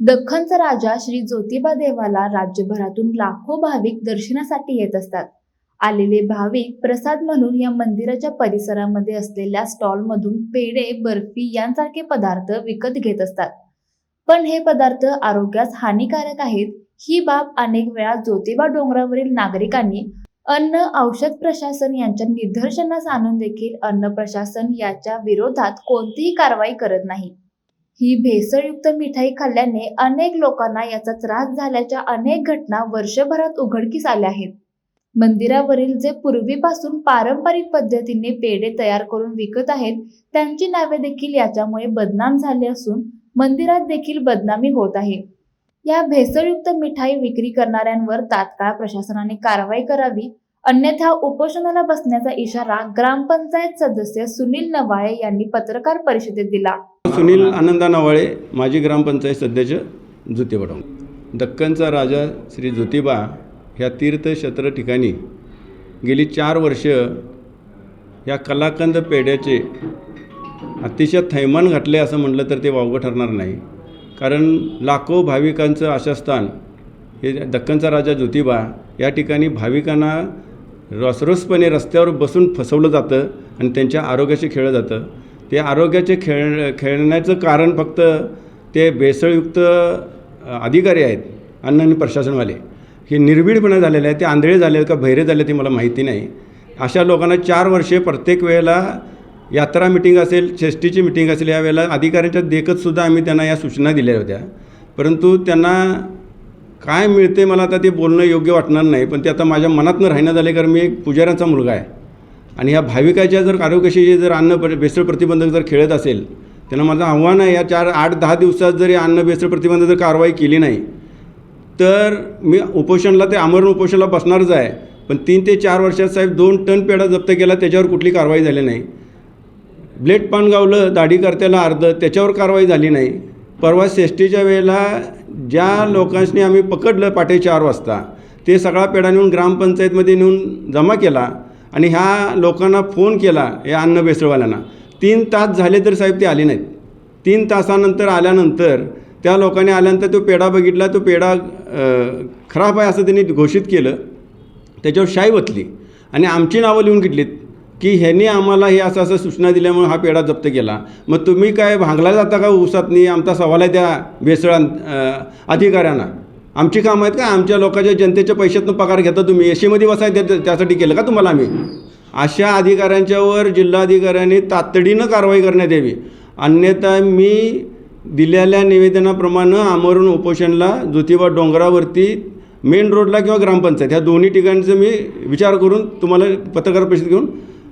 दख्खनचा राजा श्री ज्योतिबा देवाला राज्यभरातून लाखो भाविक दर्शनासाठी येत असतात. आलेले भाविक प्रसाद म्हणून या मंदिराच्या परिसरामध्ये असलेल्या स्टॉलमधून पेढे बर्फी यांसारखे पदार्थ विकत घेत असतात. पण हे पदार्थ आरोग्यास हानिकारक आहेत ही बाब अनेक वेळा ज्योतिबा डोंगरावरील नागरिकांनी अन्न औषध प्रशासन यांच्या निदर्शनास आणून देखील अन्न प्रशासन याच्या विरोधात कोणतीही कारवाई करत नाही. ही भेसळयुक्त मिठाई खाल्ल्याने अनेक लोकांना याचा त्रास झाल्याच्या अनेक घटना वर्षभरात उघडकीस आल्या आहेत. मंदिरावरील जे पूर्वीपासून पारंपरिक पद्धतीने पेढे तयार करून विकत आहेत त्यांची नावे देखील याच्यामुळे बदनाम झाली असून मंदिरात देखील बदनामी होत आहे. या भेसळयुक्त मिठाई विक्री करणाऱ्यांवर तात्काळ प्रशासनाने कारवाई करावी अन्यथा उपोषणाला बसण्याचा इशारा ग्रामपंचायत सदस्य सुनील नवाळे यांनी पत्रकार परिषदेत दिला. सुनील आनंदा नवाळे माजी ग्रामपंचायत सध्याचे ज्योतिबा दक्कनचा राजा श्री ज्योतिबा ह्या तीर्थक्षेत्र ठिकाणी गेली चार वर्ष ह्या कलाकंद पेढ्याचे अतिशय थैमान घातले असं म्हटलं तर ते वावगं ठरणार नाही. कारण लाखो भाविकांचं आशास्थान हे दक्कनचा राजा ज्योतिबा या ठिकाणी भाविकांना रसरसपणे रस्त्यावर बसून फसवलं जातं आणि त्यांच्या आरोग्याशी खेळलं जातं. ते आरोग्याचे खेळ खेळण्याचं कारण फक्त ते भेसळयुक्त अधिकारी आहेत अन्न आणि प्रशासनवाले. हे निर्भीडपणा झालेले आहे ते आंधळे झाले आहेत का बहिरे झाले ते मला माहिती नाही. अशा लोकांना चार वर्षे प्रत्येक वेळेला यात्रा मिटिंग असेल शेष्टीची मिटिंग असेल या वेळेला अधिकाऱ्यांच्या देखतसुद्धा आम्ही त्यांना या सूचना दिल्या होत्या. परंतु त्यांना काय मिळते मला आता ते बोलणं योग्य वाटणार नाही पण ते आता माझ्या मनातनं राहण्यात झाले कारण मी एक पुजाऱ्यांचा मुलगा आहे. आणि ह्या भाविकाच्या जर आरोग्याशी जर अन्न प्र- भेसळ प्रतिबंधक जर खेळत असेल त्यांना माझं आव्हान आहे या चार आठ दहा दिवसात जर या अन्न भेसळ प्रतिबंधक जर कारवाई केली नाही तर मी उपोषणला ते आमरण उपोषणाला बसणारच आहे. पण तीन ते चार वर्षात साहेब दोन टन पेढा जप्त केला त्याच्यावर कुठली कारवाई झाली नाही. ब्लेड पान गावलं दाढीकर्त्याला अर्ध त्याच्यावर कारवाई झाली नाही. परवा सेष्टीच्या वेळेला ज्या लोकांनी आम्ही पकडलं पाटे चार वाजता ते सगळा पेढा नेऊन ग्रामपंचायतमध्ये नेऊन जमा केला आणि ह्या लोकांना फोन केला या अन्न भेसळवाल्यांना. तीन तास झाले तर साहेब ते आले नाहीत. तीन तासानंतर आल्यानंतर त्या लोकांनी आल्यानंतर तो पेढा बघितला तो पेढा खराब आहे असं त्यांनी घोषित केलं. त्याच्यावर शाई वतली आणि आमची नावं लिहून घेतलीत. की ह्यांनी आम्हाला हे असं असं सूचना दिल्यामुळे हा पेढा जप्त केला. मग तुम्ही काय भांगला जाता का ऊसातनी? आमचा सवाल आहे त्या भेसळ अधिकाऱ्यांना. आमची कामं आहेत का? आमच्या लोकांच्या जनतेच्या पैशातून पगार घेता तुम्ही? एशीमध्ये बसाय त्या त्यासाठी केलं का तुम्हाला आम्ही? अशा अधिकाऱ्यांच्यावर जिल्हाधिकाऱ्यांनी तातडीनं कारवाई करण्यात यावी. अन्यथा मी दिलेल्या निवेदनाप्रमाणे आमरण उपोषणला ज्योतिबा डोंगरावरती मेन रोडला किंवा ग्रामपंचायत ह्या दोन्ही ठिकाणचं मी विचार करून तुम्हाला पत्रकार परिषद घेऊन